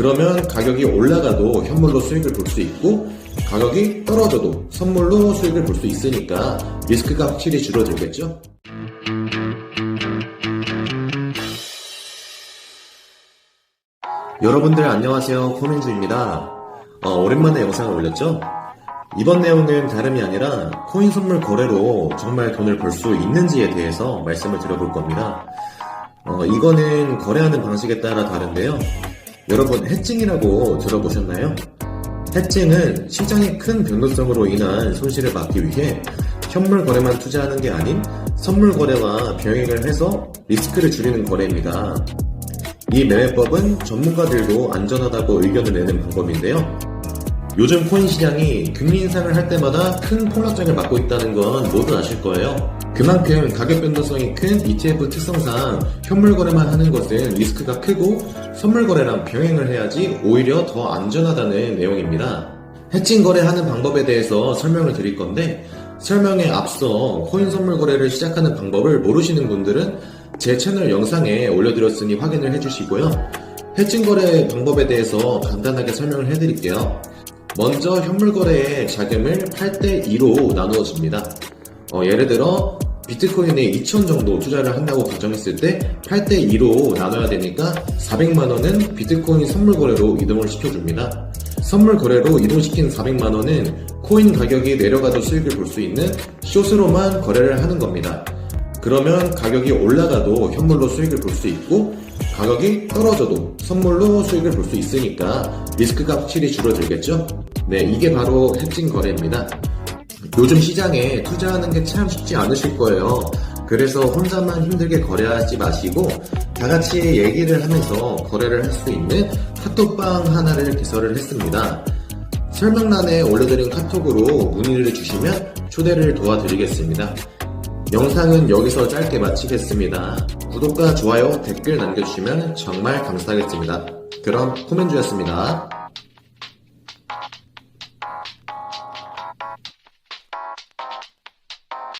그러면 가격이 올라가도 현물로 수익을 볼 수 있고 가격이 떨어져도 선물로 수익을 볼 수 있으니까 리스크가 확실히 줄어들겠죠? 여러분들 안녕하세요 코민주입니다 어, 오랜만에 영상을 올렸죠? 이번 내용은 다름이 아니라 코인 선물 거래로 정말 돈을 벌 수 있는지에 대해서 말씀을 드려볼 겁니다 어, 이거는 거래하는 방식에 따라 다른데요 여러분 해칭이라고 들어보셨나요? 해칭은 시장의 큰 변동성으로 인한 손실을 막기 위해 현물 거래만 투자하는 게 아닌 선물 거래와 병행을 해서 리스크를 줄이는 거래입니다. 이 매매법은 전문가들도 안전하다고 의견을 내는 방법인데요. 요즘 코인 시장이 금리 인상을 할 때마다 큰 폭락장을 맞고 있다는 건 모두 아실 거예요. 그만큼 가격 변동성이 큰 ETF 특성상 현물 거래만 하는 것은 리스크가 크고 선물 거래랑 병행을 해야지 오히려 더 안전하다는 내용입니다. 해칭 거래하는 방법에 대해서 설명을 드릴 건데 설명에 앞서 코인 선물 거래를 시작하는 방법을 모르시는 분들은 제 채널 영상에 올려드렸으니 확인을 해주시고요. 해칭 거래 방법에 대해서 간단하게 설명을 해드릴게요. 먼저 현물 거래의 자금을 8대 2로 나누어 줍니다. 어, 예를 들어 비트코인에 2천 정도 투자를 한다고 가정했을 때 8대 2로 나눠야 되니까 400만 원은 비트코인 선물 거래로 이동을 시켜줍니다. 선물 거래로 이동시킨 400만 원은 코인 가격이 내려가도 수익을 볼 수 있는 숏으로만 거래를 하는 겁니다. 그러면 가격이 올라가도 현물로 수익을 볼 수 있고 가격이 떨어져도 선물로 수익을 볼 수 있으니까 리스크가 확실히 줄어들겠죠? 네, 이게 바로 해칭 거래입니다. 요즘 시장에 투자하는 게 참 쉽지 않으실 거예요. 그래서 혼자만 힘들게 거래하지 마시고 다 같이 얘기를 하면서 거래를 할 수 있는 카톡방 하나를 개설을 했습니다. 설명란에 올려드린 카톡으로 문의를 주시면 초대를 도와드리겠습니다. 영상은 여기서 짧게 마치겠습니다. 구독과 좋아요, 댓글 남겨주시면 정말 감사하겠습니다. 그럼 코멘주였습니다.